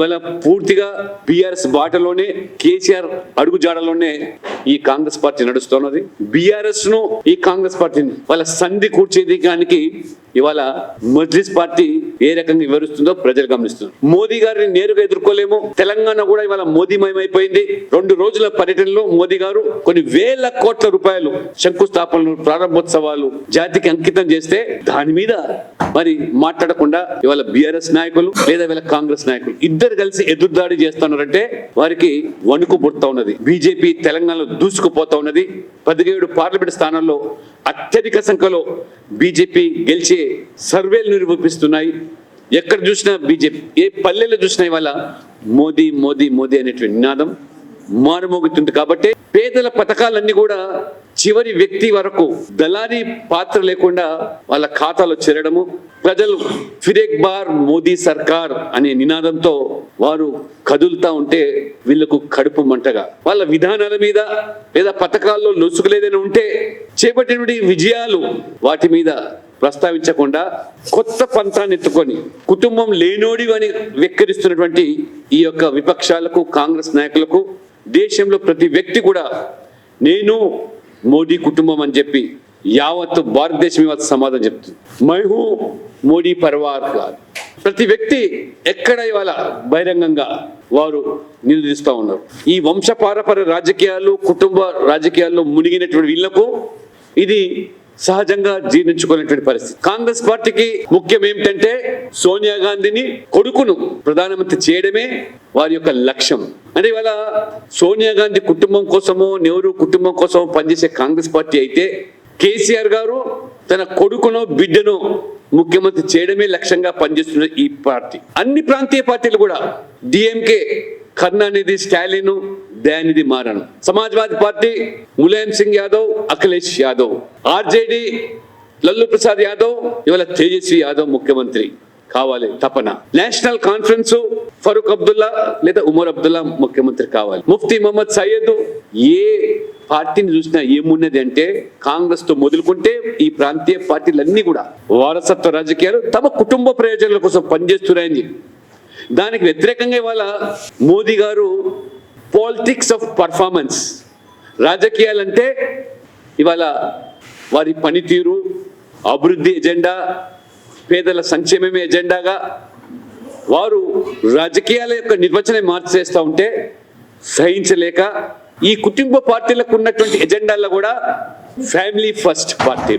ఇవాళ పూర్తిగా బీఆర్ఎస్ బాటలోనే కేసీఆర్ అడుగు జాడలోనే ఈ కాంగ్రెస్ పార్టీ నడుస్తున్నది. బీఆర్ఎస్ను ఈ కాంగ్రెస్ పార్టీని వాళ్ళ సంధి కూర్చేదానికి ఇవాళ మజ్లిస్ పార్టీ ఏ రకంగా వివరిస్తుందో ప్రజలు గమనిస్తున్నారు. మోదీ గారిని నేరుగా ఎదుర్కోలేము. తెలంగాణ కూడా ఇవాళ మోదీమయమైపోయింది. రెండు రోజుల పర్యటనలో మోదీ గారు కొన్ని వేల కోట్ల రూపాయలు శంకుస్థాపనలు ప్రారంభోత్సవాలు జాతికి అంకితం చేస్తే దాని మీద మరి మాట్లాడకుండా ఇవాళ బీఆర్ఎస్ నాయకులు లేదా ఇవాళ కాంగ్రెస్ నాయకులు ఇద్దరు కలిసి ఎదురుదాడి చేస్తున్నారంటే వారికి వణుకు పుడతా ఉన్నది. బీజేపీ తెలంగాణలో దూసుకుపోతా ఉన్నది పదిహేడు పార్లమెంట్ స్థానాల్లో అత్యధిక సంఖ్యలో బీజేపీ గెలిచే సర్వేలు నిరూపిస్తున్నాయి. ఎక్కడ చూసినా బీజేపీ ఏ పల్లెల్లో చూసినా ఇవాళ మోదీ మోదీ మోదీ అనేటువంటి నినాదం. మారుమోగుతుంది కాబట్టి పేదల పథకాలన్నీ కూడా చివరి వ్యక్తి వరకు దళారీ పాత్ర లేకుండా వాళ్ళ ఖాతాలో చేరడము ప్రజలు ఫిరేక్ బార్ మోదీ సర్కార్ అనే నినాదంతో వారు కదులుతా ఉంటే వీళ్ళకు కడుపు మంటగా. వాళ్ళ విధానాల మీద లేదా పథకాల్లో లొసుగులేదైనా ఉంటే చేపట్టిన విజయాలు వాటి మీద ప్రస్తావించకుండా కొత్త పంతాన్ని ఎత్తుకొని కుటుంబం లేనోడి అని వెక్కిరిస్తున్నటువంటి ఈ యొక్క విపక్షాలకు కాంగ్రెస్ నాయకులకు దేశంలో ప్రతి వ్యక్తి కూడా నేను మోడీ కుటుంబం అని చెప్పి యావత్ భారతదేశం ఇవాళ సమాధానం చెప్తుంది. మైహూ మోడీ పర్వార్ కాదు ప్రతి వ్యక్తి ఎక్కడ ఇవాళ బహిరంగంగా వారు నిలదీస్తూ ఉన్నారు. ఈ వంశపారపర రాజకీయాలు కుటుంబ రాజకీయాల్లో మునిగినటువంటి వీళ్ళకు ఇది సహజంగా జీర్ణించుకునేటువంటి పరిస్థితి. కాంగ్రెస్ పార్టీకి ముఖ్యం ఏమిటంటే సోనియా గాంధీని కొడుకును ప్రధానమంత్రి చేయడమే వారి యొక్క లక్ష్యం. అంటే ఇవాళ సోనియా గాంధీ కుటుంబం కోసమో నెహ్రూ కుటుంబం కోసమో పనిచేసే కాంగ్రెస్ పార్టీ అయితే కేసీఆర్ గారు తన కొడుకును బిడ్డను ముఖ్యమంత్రి చేయడమే లక్ష్యంగా పనిచేస్తున్న ఈ పార్టీ. అన్ని ప్రాంతీయ పార్టీలు కూడా DMK Karunanidhi Stalin Dayanidhi Maran. Samajwadi party Mulayam Singh Yadav Akhilesh Yadav. RJD Lalu Prasad Yadav ఇవాళ తేజస్వి యాదవ్ ముఖ్యమంత్రి కావాలి తపన. నేషనల్ కాన్ఫరెన్స్ ఫరూక్ అబ్దుల్లా లేదా ఉమర్ అబ్దుల్లా ముఖ్యమంత్రి కావాలి. ముఫ్తీ మహమ్మద్ సయ్యద్ ఏ పార్టీని చూసినా ఏమున్నది అంటే కాంగ్రెస్తో మొదలుకుంటే ఈ ప్రాంతీయ పార్టీలన్నీ కూడా వారసత్వ రాజకీయాలు తమ కుటుంబ ప్రయోజనాల కోసం పనిచేస్తున్నాయని. దానికి వ్యతిరేకంగా ఇవాళ మోదీ గారు పాలిటిక్స్ ఆఫ్ పర్ఫార్మెన్స్ రాజకీయాలంటే ఇవాళ వారి పనితీరు అభివృద్ధి ఎజెండా పేదల సంక్షేమమే ఎజెండాగా వారు రాజకీయాల యొక్క నిర్వచనం మార్చేస్తూ ఉంటే సహించలేక ఈ కుటుంబ పార్టీలకు ఉన్నటువంటి ఎజెండాల్లో కూడా ఫ్యామిలీ ఫస్ట్ పార్టీ.